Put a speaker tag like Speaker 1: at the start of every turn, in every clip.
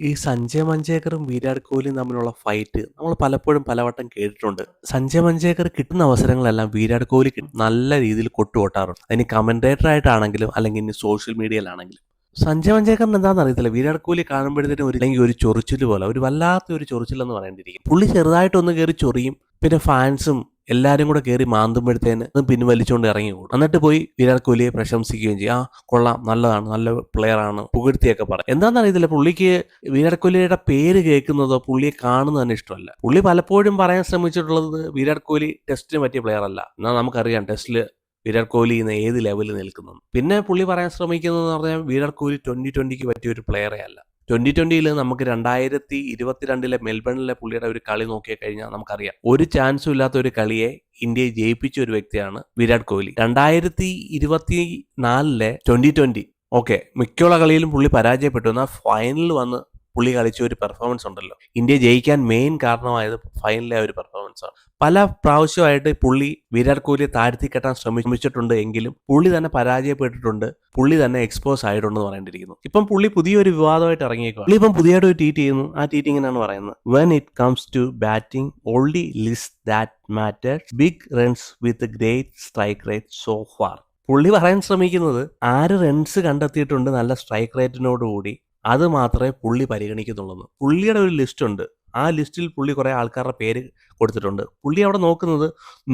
Speaker 1: ഈ സഞ്ജയ് മഞ്ചേക്കറും വിരാട് കോഹ്ലിയും തമ്മിലുള്ള ഫൈറ്റ് നമ്മൾ പലപ്പോഴും പലവട്ടം കേട്ടിട്ടുണ്ട്. സഞ്ജയ് മഞ്ചേക്കർ കിട്ടുന്ന അവസരങ്ങളെല്ലാം വിരാട് കോഹ്ലി നല്ല രീതിയിൽ കൊട്ടുകൊട്ടാറുണ്ട്. അതിന് കമന്റേറ്റർ ആയിട്ടാണെങ്കിലും അല്ലെങ്കിൽ ഇനി സോഷ്യൽ മീഡിയയിലാണെങ്കിലും സഞ്ജയ് മഞ്ചേക്കറിന് എന്താണെന്ന് അറിയത്തില്ല. വിരാട് കോഹ്ലി കാണുമ്പോഴത്തേനും ഒരു അല്ലെങ്കിൽ ഒരു ചൊറിച്ചിൽ പോലെ. ഒരു വല്ലാത്ത ഒരു ചൊറിച്ചിലെന്ന് പറയേണ്ടിയിരിക്കും. പുള്ളി ചെറുതായിട്ടൊന്ന് കയറി ചൊറിയും. പിന്നെ ഫാൻസും എല്ലാരും കൂടെ കയറി മാന്തുമ്പോഴത്തേന് അതും പിൻവലിച്ചുകൊണ്ട് ഇറങ്ങി കൂടും എന്നിട്ട് പോയി വിരാട് കോഹ്ലിയെ പ്രശംസിക്കുകയും ചെയ്യും. ആ കൊള്ളാം നല്ലതാണ് നല്ല പ്ലെയർ ആണ് പുകഴ്ത്തിയൊക്കെ പറയും. എന്താണെന്ന് അറിയത്തില്ല പുള്ളിക്ക് വിരാട് കോഹ്ലിയുടെ പേര് കേൾക്കുന്നതോ പുള്ളിയെ കാണുന്നത് തന്നെ ഇഷ്ടമല്ല. പുള്ളി പലപ്പോഴും പറയാൻ ശ്രമിച്ചിട്ടുള്ളത് വിരാട് കോഹ്ലി ടെസ്റ്റിന് പറ്റിയ പ്ലെയർ അല്ല. എന്നാൽ നമുക്കറിയാം ടെസ്റ്റിൽ വിരാട് കോഹ്ലി ഇന്ന് ഏത് ലെവലിൽ നിൽക്കുന്നു പിന്നെ പുള്ളി പറയാൻ ശ്രമിക്കുന്നതെന്ന് പറഞ്ഞാൽ വിരാട് കോഹ്ലി ട്വന്റി ട്വന്റിക്ക് പറ്റിയ ഒരു പ്ലെയറേ അല്ല. ട്വന്റി ട്വന്റിയിൽ നമുക്ക് രണ്ടായിരത്തി ഇരുപത്തിരണ്ടിലെ മെൽബണിലെ പുള്ളിയുടെ ഒരു കളി നോക്കിയ കഴിഞ്ഞാൽ നമുക്കറിയാം. ഒരു ചാൻസും ഇല്ലാത്ത ഒരു കളിയെ ഇന്ത്യയെ ജയിപ്പിച്ച ഒരു വ്യക്തിയാണ് വിരാട് കോഹ്ലി. രണ്ടായിരത്തി ഇരുപത്തി നാലിലെ ട്വന്റി ട്വന്റി ഓക്കെ മിക്കുള്ള കളിയിലും പുള്ളി പരാജയപ്പെട്ടു. എന്നാൽ ഫൈനലിൽ വന്ന് പുള്ളി കളിച്ച ഒരു പെർഫോമൻസ് ഉണ്ടല്ലോ. ഇന്ത്യ ജയിക്കാൻ മെയിൻ കാരണമായത് ഫൈനലിലെ ഒരു പെർഫോമൻസ് ആണ്. പല പ്രാവശ്യമായിട്ട് പുള്ളി വിരാട് കോഹ്ലിയെ താഴ്ത്തി കെട്ടാൻ ശ്രമിച്ചിട്ടുണ്ട് എങ്കിലും പുള്ളി തന്നെ പരാജയപ്പെട്ടിട്ടുണ്ട്. പുള്ളി തന്നെ എക്സ്പോസ് ആയിട്ടുണ്ടെന്ന് പറയേണ്ടിയിരിക്കുന്നു. ഇപ്പം പുള്ളി പുതിയൊരു വിവാദമായിട്ട് ഇറങ്ങിയേക്കും പുള്ളി ഇപ്പം പുതിയതായിട്ട് ഒരു ട്വീറ്റ് ചെയ്യുന്നു. ആ ട്വീറ്റ് ഇങ്ങനെയാണ് പറയുന്നത്. When it comes to batting only list that matter big runs with great strike rate so far പുള്ളി പറയാൻ ശ്രമിക്കുന്നത് ആര് റൺസ് കണ്ടെത്തിയിട്ടുണ്ട് നല്ല സ്ട്രൈക്ക് റേറ്റിനോടുകൂടി അത് മാത്രമേ പുള്ളി പരിഗണിക്കുന്നുള്ളൂ പുള്ളിയുടെ ഒരു ലിസ്റ്റ് ഉണ്ട് ആ ലിസ്റ്റിൽ പുള്ളി കുറേ ആൾക്കാരുടെ പേര് കൊടുത്തിട്ടുണ്ട്. പുള്ളി അവിടെ നോക്കുന്നത്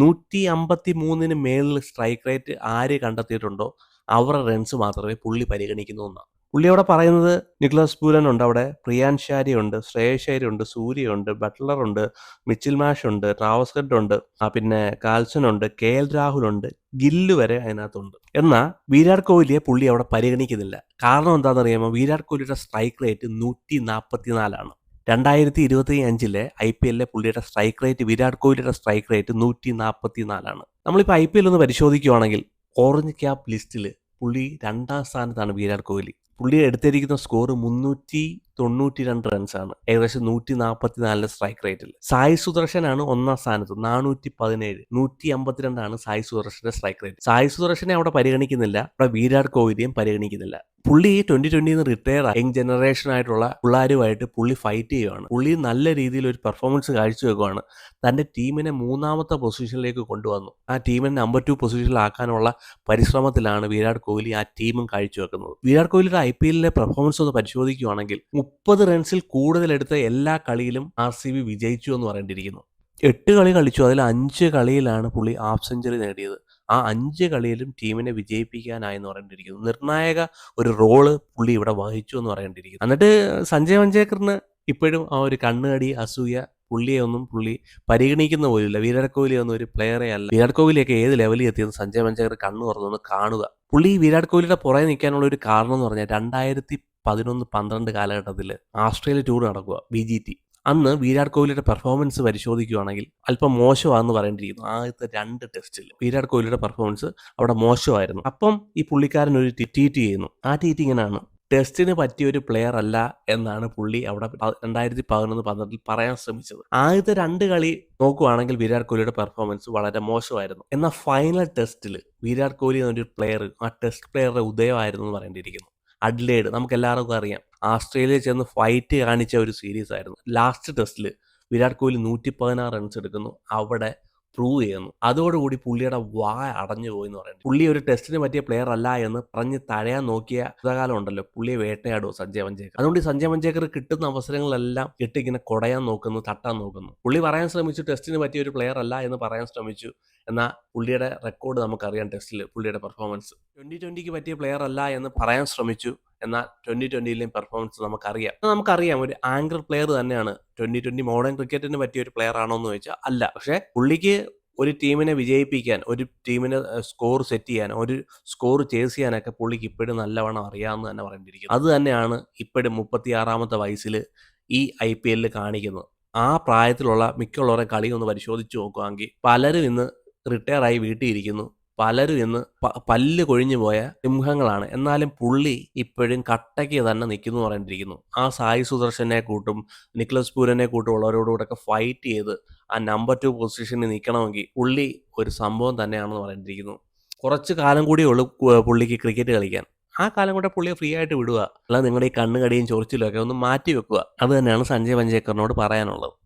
Speaker 1: നൂറ്റി അമ്പത്തി മൂന്നിന് മേളിൽ സ്ട്രൈക്ക് റേറ്റ് ആര് കണ്ടെത്തിയിട്ടുണ്ടോ അവരുടെ റൺസ് മാത്രമേ പുള്ളി പരിഗണിക്കുന്നു എന്നാണ്. പുള്ളി അവിടെ പറയുന്നത് നിക്ലസ് പൂരൻ ഉണ്ട് അവിടെ പ്രിയാൻ ഷാരി ഉണ്ട് അയ്യർ ഉണ്ട് സൂര്യ ഉണ്ട് ബട്ട്ലർ ഉണ്ട് മിച്ചിൽ മാഷ് ഉണ്ട് ട്രാവസ് ഹെഡ് ഉണ്ട് പിന്നെ കാൽസൺ ഉണ്ട് കെ എൽ രാഹുൽ ഉണ്ട് ഗില്ല് വരെ അതിനകത്തുണ്ട്. എന്നാൽ വിരാട് കോഹ്ലിയെ പുള്ളി അവിടെ പരിഗണിക്കുന്നില്ല. കാരണം എന്താണെന്ന് അറിയാമോ വിരാട് കോഹ്ലിയുടെ സ്ട്രൈക്ക് റേറ്റ് നൂറ്റി നാൽപ്പത്തിനാലാണ് രണ്ടായിരത്തി ഇരുപത്തി അഞ്ചിലെ ഐ പി എല്ലിലെ പുള്ളിയുടെ സ്ട്രൈക്ക് റേറ്റ് വിരാട് കോഹ്ലിയുടെ സ്ട്രൈക്ക് റേറ്റ് നൂറ്റി നാൽപ്പത്തി നാലാണ് നമ്മളിപ്പോൾ ഐ പി എൽ ഒന്ന് പരിശോധിക്കുകയാണെങ്കിൽ ഓറഞ്ച് ക്യാപ് ലിസ്റ്റിൽ പുള്ളി രണ്ടാം സ്ഥാനത്താണ് വിരാട് കോഹ്ലി. പുള്ളി എടുത്തിരിക്കുന്ന സ്കോർ മുന്നൂറ്റി തൊണ്ണൂറ്റി രണ്ട് റൺസാണ് ഏകദേശം നൂറ്റി നാൽപ്പത്തി നാലിന് സ്ട്രൈക്ക് റേറ്റിൽ സായി സുദർശനാണ് ഒന്നാം സ്ഥാനത്ത്. നാനൂറ്റി പതിനേഴ് നൂറ്റി അമ്പത്തിരണ്ടാണ് സായി സുദർശന്റെ സ്ട്രൈക്ക് റേറ്റ് സായി സുദർശനെ അവിടെ പരിഗണിക്കുന്നില്ല. അവിടെ വിരാട് കോഹ്ലിയും പരിഗണിക്കുന്നില്ല. പുള്ളി ഈ ട്വന്റി ട്വന്റിന്ന് റിട്ടയർ യങ് ജനറേഷൻ ആയിട്ടുള്ള പിള്ളേരുമായിട്ട് പുള്ളി ഫൈറ്റ് ചെയ്യുകയാണ് പുള്ളി നല്ല രീതിയിൽ ഒരു പെർഫോമൻസ് കാഴ്ചവെക്കുകയാണ് തന്റെ ടീമിനെ മൂന്നാമത്തെ പൊസിഷനിലേക്ക് കൊണ്ടുവന്നു. ആ ടീമിനെ നമ്പർ ടു പൊസിഷനിലാക്കാനുള്ള പരിശ്രമത്തിലാണ് വിരാട് കോഹ്ലി ആ ടീമും കാഴ്ചവെക്കുന്നത്. വിരാട് കോഹ്ലിയുടെ ഐ പി എല്ലിലെ പെർഫോമൻസ് ഒന്ന് പരിശോധിക്കുകയാണെങ്കിൽ മുപ്പത് റൺസിൽ കൂടുതലെടുത്ത എല്ലാ കളിയിലും ആർ സി ബി വിജയിച്ചു എന്ന് പറയേണ്ടിയിരിക്കുന്നു. എട്ട് കളി കളിച്ചു. അതിൽ അഞ്ച് കളിയിലാണ് പുള്ളി ഹാഫ് സെഞ്ചുറി നേടിയത്. ആ അഞ്ച് കളിയിലും ടീമിനെ വിജയിപ്പിക്കാനായി എന്ന് പറയേണ്ടിയിരിക്കുന്നു. നിർണായക ഒരു റോൾ പുള്ളി ഇവിടെ വഹിച്ചു എന്ന് പറയേണ്ടിയിരിക്കുന്നു. എന്നിട്ട് സഞ്ജയ് മഞ്ചേക്കറിന് ഇപ്പോഴും ആ ഒരു കണ്ണുകടി അസൂയ പുള്ളിയെ ഒന്നും പുള്ളി പരിഗണിക്കുന്ന പോലുമില്ല. വിരാട് കോഹ്ലി ഒന്നും ഒരു പ്ലെയറേ അല്ല. വിരാട് കോഹ്ലിയൊക്കെ ഏത് ലെവലിൽ എത്തിയെന്ന് സഞ്ജയ് മഞ്ചേക്കർ കണ്ണു തുറന്നൊന്ന് കാണുക. പുള്ളി വിരാട് കോഹ്ലിയുടെ പുറകെ നിൽക്കാനുള്ള ഒരു കാരണം എന്ന് പറഞ്ഞാൽ രണ്ടായിരത്തി പതിനൊന്ന് പന്ത്രണ്ട് കാലഘട്ടത്തിൽ ആസ്ട്രേലിയ ടൂർ നടക്കുക ബി ജി ടി അന്ന് വിരാട് കോഹ്ലിയുടെ പെർഫോമൻസ് പരിശോധിക്കുകയാണെങ്കിൽ അല്പം മോശമാണെന്ന് പറയേണ്ടിയിരുന്നു ആദ്യത്തെ രണ്ട് ടെസ്റ്റിൽ വിരാട് കോഹ്ലിയുടെ പെർഫോമൻസ് അവിടെ മോശമായിരുന്നു. അപ്പം ഈ പുള്ളിക്കാരൻ ഒരു ട്വീറ്റ് ചെയ്യുന്നു. ആ ട്വീറ്റ് ഇങ്ങനെയാണ്. ടെസ്റ്റിന് പറ്റിയ ഒരു പ്ലെയർ അല്ല എന്നാണ് പുള്ളി അവിടെ രണ്ടായിരത്തി പതിനൊന്ന് പന്ത്രണ്ടിൽ പറയാൻ ശ്രമിച്ചത്. ആദ്യത്തെ രണ്ട് കളി നോക്കുവാണെങ്കിൽ വിരാട് കോഹ്ലിയുടെ പെർഫോമൻസ് വളരെ മോശമായിരുന്നു. എന്നാൽ ഫൈനൽ ടെസ്റ്റിൽ വിരാട് കോഹ്ലി എന്നൊരു പ്ലെയർ ആ ടെസ്റ്റ് പ്ലെയറുടെ ഉദയമായിരുന്നു എന്ന് പറയേണ്ടിയിരിക്കുന്നു. അഡ്ലേഡ് നമുക്ക് എല്ലാവർക്കും അറിയാം. ആസ്ട്രേലിയ ചെന്ന് ഫൈറ്റ് കാണിച്ച ഒരു സീരീസ് ആയിരുന്നു. ലാസ്റ്റ് ടെസ്റ്റിൽ വിരാട് കോഹ്ലി നൂറ്റി പതിനാറ് റൺസ് എടുക്കുന്നു. അവിടെ പ്രൂവ് ചെയ്യുന്നു. അതോടുകൂടി പുള്ളിയുടെ വാ അടഞ്ഞു പോയി എന്ന് പറയുന്നത് പുള്ളി ഒരു ടെസ്റ്റിന് പറ്റിയ പ്ലെയർ അല്ല എന്ന് പറഞ്ഞ് തഴയാൻ നോക്കിയ കാലം ഉണ്ടല്ലോ പുള്ളിയെ വേട്ടയാടോ സഞ്ജയ് വഞ്ചേക്കർ. അതുകൊണ്ട് ഈ സഞ്ജയ് വഞ്ചേക്കർ കിട്ടുന്ന അവസരങ്ങളെല്ലാം കിട്ടി ഇങ്ങനെ കുടയാൻ നോക്കുന്നു തട്ടാൻ നോക്കുന്നു. പുള്ളി പറയാൻ ശ്രമിച്ചു ടെസ്റ്റിന് പറ്റിയ ഒരു പ്ലെയർ അല്ല എന്ന് പറയാൻ ശ്രമിച്ചു. എന്നാൽ പുള്ളിയുടെ റെക്കോർഡ് നമുക്കറിയാം ടെസ്റ്റിൽ പുള്ളിയുടെ പെർഫോമൻസ് ട്വന്റി ട്വന്റിക്ക് പറ്റിയ പ്ലെയർ അല്ല എന്ന് പറയാൻ ശ്രമിച്ചു. എന്നാൽ ട്വന്റി ട്വന്റിയിലെയും പെർഫോമൻസ് നമുക്കറിയാം. നമുക്കറിയാം. ഒരു ആങ്കർ പ്ലെയർ തന്നെയാണ്. ട്വന്റി ട്വന്റി മോഡേൺ ക്രിക്കറ്റിന് പറ്റിയ ഒരു പ്ലെയർ ആണോ എന്ന് ചോദിച്ചാൽ അല്ല. പക്ഷേ പുള്ളിക്ക് ഒരു ടീമിനെ വിജയിപ്പിക്കാൻ ഒരു ടീമിനെ സ്കോർ സെറ്റ് ചെയ്യാൻ ഒരു സ്കോർ ചേസ് ചെയ്യാനൊക്കെ പുള്ളിക്ക് ഇപ്പോഴും നല്ലവണ്ണം അറിയാമെന്ന് തന്നെ പറഞ്ഞിരിക്കുന്നത് അത് തന്നെയാണ് ഇപ്പോഴും മുപ്പത്തി ആറാമത്തെ വയസ്സിൽ ഈ ഐ പി എല്ലിൽ കാണിക്കുന്നത്. ആ പ്രായത്തിലുള്ള മിക്കുള്ളവരെ കളി ഒന്ന് പരിശോധിച്ച് നോക്കുകയാണെങ്കിൽ പലരും ഇന്ന് റിട്ടയർ ആയി വീട്ടിൽ ഇരിക്കുന്നു പലരും ഇന്ന് പല്ല് കൊഴിഞ്ഞു പോയ സിംഹങ്ങളാണ്. എന്നാലും പുള്ളി ഇപ്പോഴും കട്ടയ്ക്ക് തന്നെ നിൽക്കുന്നു പറഞ്ഞിരിക്കുന്നു. ആ സായി സുദർശനെ കൂട്ടും നിക്ലസ് പൂരനെ കൂട്ടും ഉള്ളവരോടുകൂടെ ഫൈറ്റ് ചെയ്ത് ആ നമ്പർ ടു പൊസിഷനിൽ നിൽക്കണമെങ്കിൽ പുള്ളി ഒരു സംഭവം തന്നെയാണെന്ന് പറഞ്ഞിരിക്കുന്നു. കുറച്ച് കാലം കൂടിയേ ഉള്ളൂ പുള്ളിക്ക് ക്രിക്കറ്റ് കളിക്കാൻ. ആ കാലം കൂടെ പുള്ളിയെ ഫ്രീ ആയിട്ട് വിടുക. അല്ലാതെ നിങ്ങളുടെ ഈ കണ്ണുകടിയും ചൊറിച്ചിലും ഒക്കെ ഒന്ന് മാറ്റി വെക്കുക. അത് തന്നെയാണ് സഞ്ജയ് പഞ്ചേക്കറിനോട് പറയാനുള്ളത്.